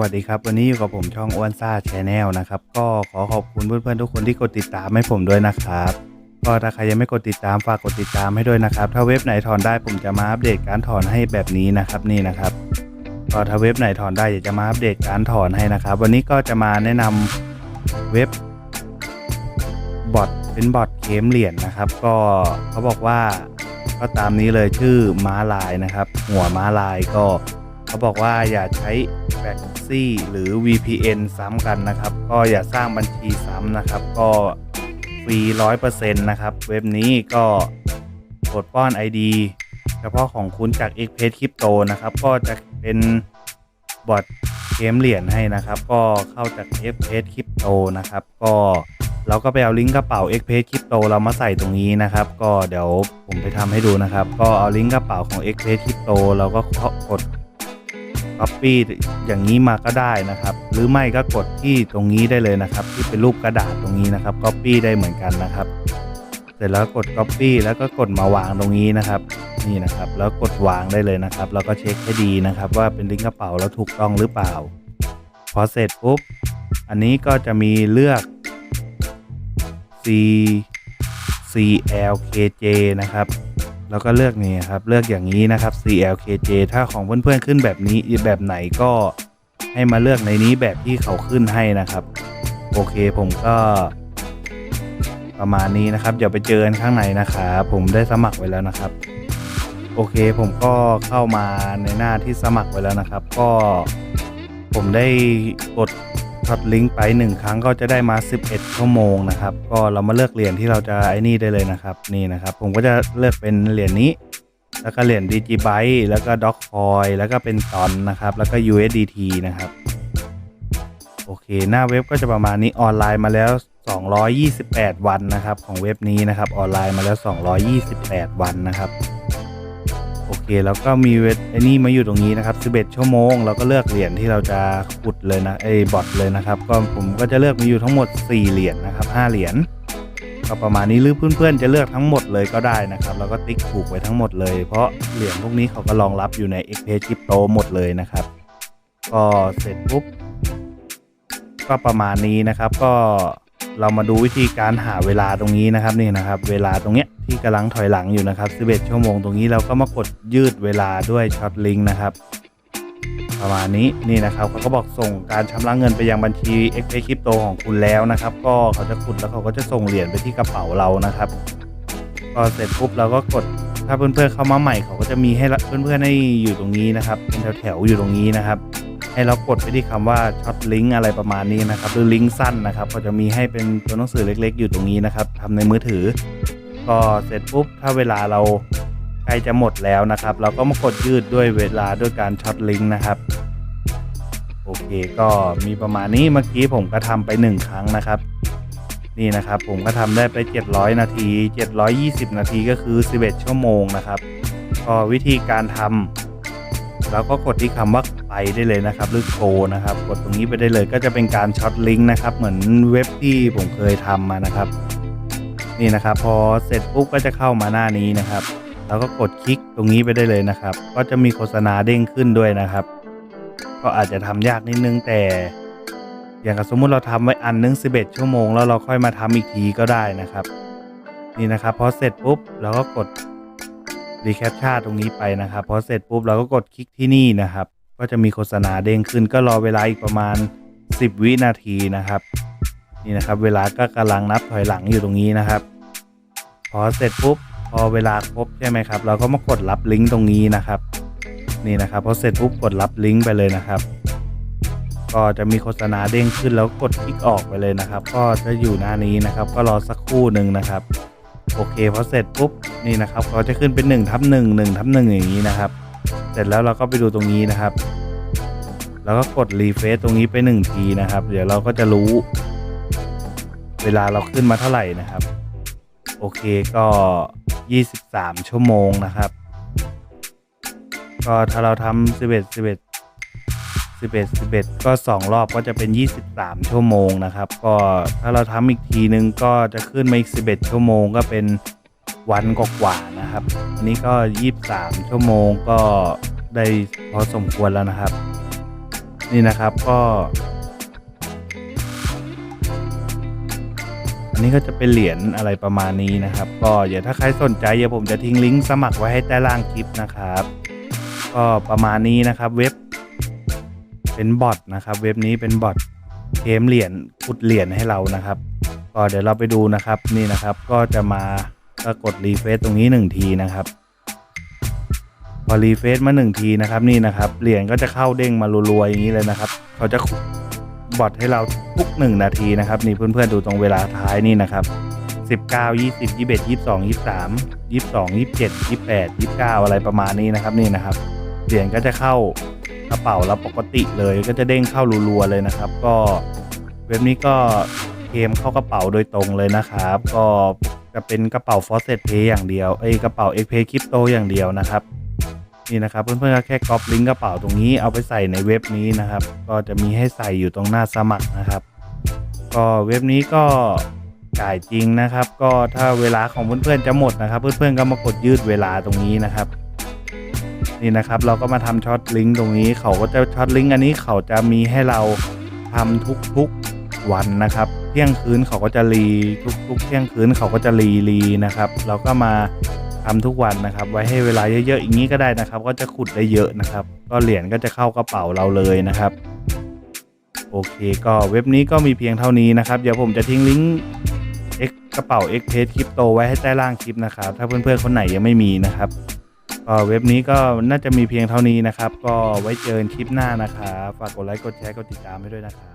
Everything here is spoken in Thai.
วัสดีครับ วันนี้อยู่กับผมช่องอ้วนซ่าชนแนลนะครับ ก็ขอขอบคุณเพื่อนๆทุกคนที่กดติดตามให้ผมด้วยนะครับ ก็ถ้าใครยังไม่กดติดตามฝากกดติดตามให้ด้วยนะครับ ถ้าเว็บไหนถอนได้ผมจะมาอัปเดตการถอนให้แบบนี้นะครับนี่นะครับก็ถ้าเว็บไหนถอนได้อยากจะมาอัปเดตการถอนให้นะครับ วันนี้ก็จะมาแนะนำเว็บบอทเป็นบอทเคมเหรียญนะครับ ก็เขาบอกว่าก็ตามนี้เลยชื่อม้าลายนะครับ หัวม้าลายก็ เขาบอกว่าอย่าใช้แบ็กซี่หรือ VPN ซ้ำกันนะครับ ก็อย่าสร้างบัญชีซ้ำนะครับ ก็ฟรีร้อยเปอร์เซ็นต์นะครับ เว็บนี้ก็กดป้อน ID เฉพาะของคุณจาก x p a c e Crypto นะครับ ก็จะเป็นบอทเกมเหรียญให้นะครับ ก็เข้าจาก x p a c e Crypto นะครับ ก็เราก็ไปเอาลิงก์กระเป๋า x p a c e Crypto เรามาใส่ตรงนี้นะครับ ก็เดี๋ยวผมไปทำให้ดูนะครับ ก็เอาลิงก์กระเป๋าของ x p a c e Crypto เราก็กด Copy อย่างนี้มาก็ได้นะครับ หรือไม่ก็กดที่ตรงนี้ได้เลยนะครับ ที่เป็นรูปกระดาษตรงนี้นะครับ Copy ได้เหมือนกันนะครับ เสร็จแล้วกด Copy แล้วก็กดมาวางตรงนี้นะครับ นี่นะครับ แล้วกดวางได้เลยนะครับ แล้วก็เช็คให้ดีนะครับ ว่าเป็นลิงก์กระเป๋าแล้วถูกต้องหรือเปล่า พอเสร็จปุ๊บ อันนี้ก็จะมีเลือก C C L K J นะครับ แล้วก็เลือกนี่ครับเลือกอย่างนี้นะครับ C L K J ถ้าของเพื่อนๆขึ้นแบบนี้แบบไหนก็ให้มาเลือกในนี้แบบที่เขาขึ้นให้นะครับ โอเคผมก็ประมาณนี้นะครับเดี๋ยวไปเจอกันข้างในนะครับผมได้สมัครไว้แล้วนะครับ โอเคผมก็เข้ามาในหน้าที่สมัครไว้แล้วนะครับ ก็ผมได้กด ช็อตลิงก์ไปหนึ่งครั้งก็จะได้มา 11 ชั่วโมงนะครับ ก็เรามาเลือกเหรียญที่เราจะไอ้นี่ได้เลยนะครับ นี่นะครับ ผมก็จะเลือกเป็นเหรียญนี้ แล้วก็เหรียญ Digibyte แล้วก็ Dogecoin แล้วก็เป็นตอนนะครับ แล้วก็ USDT นะครับ โอเค หน้าเว็บก็จะประมาณนี้ออนไลน์มาแล้ว 228 วันนะครับ ของเว็บนี้นะครับ ออนไลน์มาแล้ว 228 วันนะครับ โอเค แล้วก็มีเว็บไอ้นี่มาอยู่ตรงนี้นะครับ 11 ชั่วโมง เราก็เลือกเหรียญที่เราจะขุดเลยนะไอ้บอทเลยนะครับ ก็ผมก็จะเลือกมีอยู่ทั้งหมด 4 เหรียญนะครับ 5 เหรียญก็ประมาณนี้หรือเพื่อนๆจะเลือกทั้งหมดเลยก็ได้นะครับ แล้วก็ติ๊กถูกไว้ทั้งหมดเลย เพราะเหรียญพวกนี้เขาก็รองรับอยู่ใน x p a c e Crypto หมดเลยนะครับ ก็เสร็จปุ๊บก็ประมาณนี้นะครับก็ เรามาดูวิธีการหาเวลาตรงนี้นะครับนี่นะครับ เวลาตรงเนี้ยที่กำลังถอยหลังอยู่นะครับ 11 ชั่วโมงตรงนี้เราก็มากดยืดเวลาด้วยช็อตลิงก์นะครับประมาณนี้นี่นะครับเขาก็บอกส่งการชำระเงินไปยังบัญชี x p a y Crypto ของคุณแล้วนะครับ ก็เขาจะขุดแล้วเขาก็จะส่งเหรียญไปที่กระเป๋าเรานะครับก็เสร็จปุ๊บเราก็กดถ้าเพื่อนๆเข้ามาใหม่เขาก็จะมีให้เพื่อนๆให้อยู่ตรงนี้นะครับ เป็นแถวๆอยู่ตรงนี้นะครับ ให้เรากดไปที่คำว่าช็อตลิงก์อะไรประมาณนี้นะครับหรือลิงก์สั้นนะครับก็จะมีให้เป็นตัวหนังสือเล็ก ๆ อยู่ตรงนี้นะครับทำในมือถือ ก็เสร็จปุ๊บถ้าเวลาเราใกล้จะหมดแล้วนะครับ เราก็มากดยืดด้วยเวลาด้วยการช็อตลิงก์นะครับโอเคก็มีประมาณนี้เมื่อกี้ผมก็ทำไป 1 ครั้งนะครับ นี่นะครับผมก็ทำได้ไป 700 นาที 720 นาทีก็คือ 11 ชั่วโมงนะครับ ก็วิธีการทำ เราก็กดที่คำว่าไปได้เลยนะครับ หรือโกนะครับ กดตรงนี้ไปได้เลยก็จะเป็นการช็อตลิงก์นะครับ เหมือนเว็บที่ผมเคยทำมานะครับ นี่นะครับ พอเสร็จปุ๊บก็จะเข้ามาหน้านี้นะครับ แล้วก็กดคลิกตรงนี้ไปได้เลยนะครับ ก็จะมีโฆษณาเด้งขึ้นด้วยนะครับ ก็อาจจะทำยากนิดนึงแต่ อย่างสมมุติเราทำไว้อันนึง 11 ชั่วโมง แล้วเราค่อยมาทำอีกทีก็ได้นะครับ นี่นะครับพอเสร็จปุ๊บเราก็กด รีแคปชั่นตรงนี้ไปนะครับพอเสร็จปุ๊บเราก็กดคลิกที่นี่นะครับ ก็จะมีโฆษณาเด้งขึ้น ก็รอเวลาอีกประมาณ 10 วินาทีนะครับ นี่นะครับ เวลาก็กำลังนับถอยหลังอยู่ตรงนี้นะครับ พอเสร็จปุ๊บพอเวลาครบใช่ไหมครับ เราก็มากดรับลิงก์ตรงนี้นะครับ นี่นะครับพอเสร็จปุ๊บกดรับลิงก์ไปเลยนะครับ ก็จะมีโฆษณาเด้งขึ้นแล้วกดคลิกออกไปเลยนะครับ ก็จะอยู่หน้านี้นะครับ ก็รอสักครู่หนึ่งนะครับ โอเคพอเสร็จปุ๊บนี่นะครับเขาจะขึ้นเป็น1ทับหนึ่งหนึ่งทับหนึ่งอย่างนี้นะครับ เสร็จแล้วเราก็ไปดูตรงนี้นะครับ แล้วก็กดรีเฟซตรงนี้ไป 1 ทีนะครับ เดี๋ยวเราก็จะรู้ เวลาเราขึ้นมาเท่าไหร่นะครับ โอเคก็ 23 ชั่วโมงนะครับ ก็ถ้าเราทำ11 11 11 11 ก็ 2 รอบก็จะเป็น 23 ชั่วโมงนะครับ ก็ถ้าเราทำอีกทีนึงก็จะขึ้นมาอีก 11 ชั่วโมงก็เป็นวันกว่าๆนะครับ อันนี้ก็ 23 ชั่วโมงก็ได้พอสมควรแล้วนะครับ นี่นะครับก็ อันนี้ก็จะเป็นเหรียญอะไรประมาณนี้นะครับ ก็เดี๋ยวถ้าใครสนใจเดี๋ยวผมจะทิ้งลิงก์สมัครไว้ให้ใต้ล่างคลิปนะครับ ก็ประมาณนี้นะครับเว็บ เป็นบอทนะครับ เว็บนี้เป็นบอทเกมเหรียญขุดเหรียญให้เรานะครับ ก็เดี๋ยวเราไปดูนะครับนี่นะครับ ก็จะมาก็กดรีเฟซตรงนี้หนึ่งทีนะครับ พอรีเฟซมาหนึ่งทีนะครับนี่นะครับเหรียญก็จะเข้าเด้งมารัวๆอย่างนี้เลยนะครับ เขาจะขุดบอทให้เราทุกหนึ่งนาทีนะครับ นี่เพื่อนๆดูตรงเวลาท้ายนี่นะครับ19 20 21 22 23 22 27 28 29 อะไรประมาณนี้นะครับ นี่นะครับเหรียญก็จะเข้า กระเป๋าเราปกติเลยก็จะเด้งเข้ารัวๆเลยนะครับ ก็เว็บนี้ก็เกมเข้ากระเป๋าโดยตรงเลยนะครับ ก็จะเป็นกระเป๋า f o r c e t Pay อย่างเดียวเอ้กระเป๋า x p a y Crypto อย่างเดียวนะครับนี่นะครับเพื่อนๆก็แค่ก๊อปลิงก์กระเป๋าตรงนี้เอาไปใส่ในเว็บนี้นะครับ ก็จะมีให้ใส่อยู่ตรงหน้าสมัครนะครับ ก็เว็บนี้ก็จ่ายจริงนะครับ ก็ถ้าเวลาของเพื่อนๆจะหมดนะครับ เพื่อนๆก็มากดยืดเวลาตรงนี้นะครับ นี่นะครับ เราก็มาทำช็อตลิงก์ตรงนี้เขาก็จะช็อตลิงก์อันนี้เขาจะมีให้เราทำทุกๆวันนะครับ เที่ยงคืนเขาก็จะรีทุกๆเที่ยงคืนเขาก็จะรีรีนะครับ เราก็มาทำทุกวันนะครับ ไว้ให้เวลาเยอะๆอย่างนี้ก็ได้นะครับ ก็จะขุดได้เยอะนะครับ ก็เหรียญก็จะเข้ากระเป๋าเราเลยนะครับ โอเค ก็เว็บนี้ก็มีเพียงเท่านี้นะครับ เดี๋ยวผมจะทิ้งลิงก์ X กระเป๋า X p a g e Crypto ไว้ให้ใต้ล่างคลิปนะครับ ถ้าเพื่อนๆคนไหนยังไม่มีนะครับ เว็บนี้ก็น่าจะมีเพียงเท่านี้นะครับ ก็ไว้เจอกันคลิปหน้านะครับ ฝากกดไลค์ กดแชร์ กดติดตามให้ด้วยนะครับ